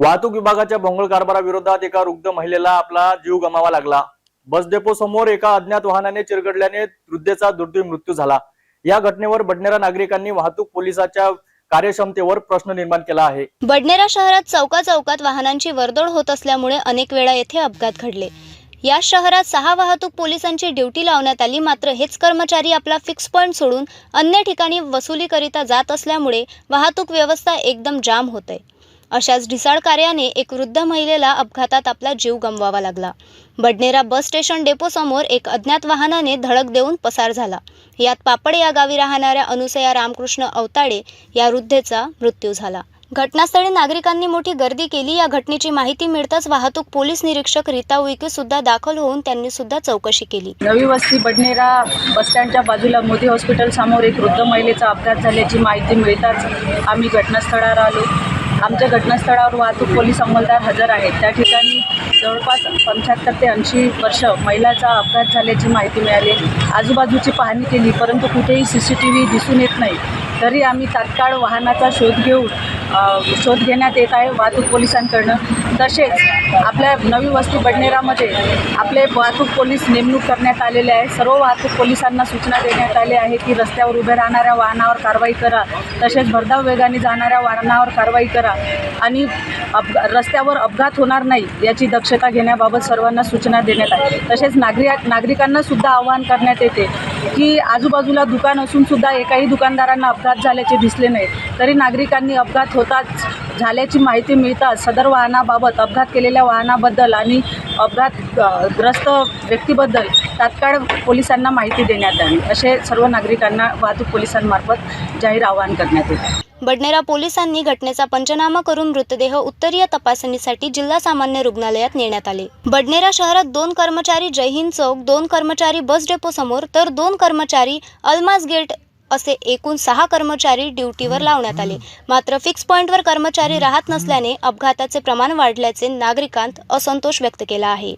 वाहतूक विभागाच्या भोंगळ कारभाराविरोधात एका वृद्ध महिलेला आपला जीव गमावा लागला. बस डेपो समोर एका अज्ञात वाहनाने चिरगडल्याने वृद्धेचा दुर्दैवी मृत्यू झाला. या घटनेवर बडनेरा नागरिकांनी वाहतूक पोलिसाच्या कार्यक्षमतेवर प्रश्न निर्माण केला आहे. बडनेरा शहरात चौका चौकात वाहनांची वर्दळ होत असल्यामुळे अनेक वेळा येथे अपघात घडले. या शहरात सहा वाहतूक पोलिसांची ड्युटी लावण्यात आली मात्र हेच कर्मचारी आपला फिक्स पॉईंट सोडून अन्य ठिकाणी वसुलीकरिता जात असल्यामुळे वाहतूक व्यवस्था एकदम जाम होते अशाच ढिसाळ कार्याने एक वृद्ध महिलेला अपघातात आपला जीव गमवावा लागला. बडनेरा बस स्टेशन डेपो समोर एक अज्ञात वाहनाने धडक देऊन पसार झाला. यात पापड या गावी राहणाऱ्या अनुसया रामकृष्ण अवताडे या वृद्धेचा मृत्यू झाला. घटनास्थळी नागरिकांनी मोठी गर्दी केली. या घटनेची माहिती मिळताच वाहतूक पोलीस निरीक्षक रीता उईके सुद्धा दाखल होऊन त्यांनी सुद्धा चौकशी केली. नवी वस्ती बडनेरा बसस्टँडच्या बाजूला मोदी हॉस्पिटल समोर एक वृद्ध महिलेचा अपघात झाल्याची माहिती मिळताच आम्ही घटनास्थळावर आलो. आमच्या घटनास्थळावर वाहतूक पोलीस अंमलदार हजर आहेत. त्या ठिकाणी जवळपास पंच्याहत्तर ते ऐंशी वर्ष महिलाचा अपघात झाल्याची माहिती मिळाली. आजूबाजूची पाहणी केली परंतु कुठेही सी सी टी व्ही दिसून येत नाही. तरी आम्ही तात्काळ वाहनाचा शोध घेऊन शोध घेण्यात येत आहे वाहतूक पोलिसांकडनं. तसेच आपल्या नवी वस्ती बडनेरामध्ये आपले वाहतूक पोलीस नेमणूक करण्यात आलेले आहे. सर्व वाहतूक पोलिसांना सूचना देण्यात आली आहे की रस्त्यावर उभे राहणाऱ्या वाहनावर कारवाई करा. तसेच भरधाव वेगाने जाणाऱ्या वाहनावर कारवाई करा. आणि अप रस्त्यावर अपघात होणार नाही याची दक्षता घेण्याबाबत सर्वांना सूचना देण्यात आहे तसेच नागरिक नागरिकांनासुद्धा आवाहन करण्यात येते की आजूबाजूला दुकान असून सुद्धा एकाही दुकानदारांना अपघात झाल्याचे दिसले नाही. तरी नागरिकांनी अपघात होताच झाल्याची माहिती मिळताच सदर वाहनाबाबत अपघात केलेल्या वाहनाबद्दल आणि अपघात ग्रस्त व्यक्तीबद्दल तात्काळ पोलिसांना माहिती देण्यात आली. असे सर्व नागरिकांना वाहतूक पोलिसांमार्फत जाहीर आवाहन करण्यात येते. बडनेरा पोलिसांनी घटनेचा पंचनामा करून मृतदेह उत्तरीय तपासणीसाठी जिल्हा सामान्य रुग्णालयात नेण्यात आले. बडनेरा शहरात दोन कर्मचारी जयहिंद चौक दोन कर्मचारी बस डेपो समोर तर दोन कर्मचारी अल्मास गेट असे एकूण सहा कर्मचारी ड्युटीवर लावण्यात आले. मात्र फिक्स पॉईंटवर कर्मचारी राहत नसल्याने अपघाताचे प्रमाण वाढल्याचे नागरिकांत असंतोष व्यक्त केला आहे.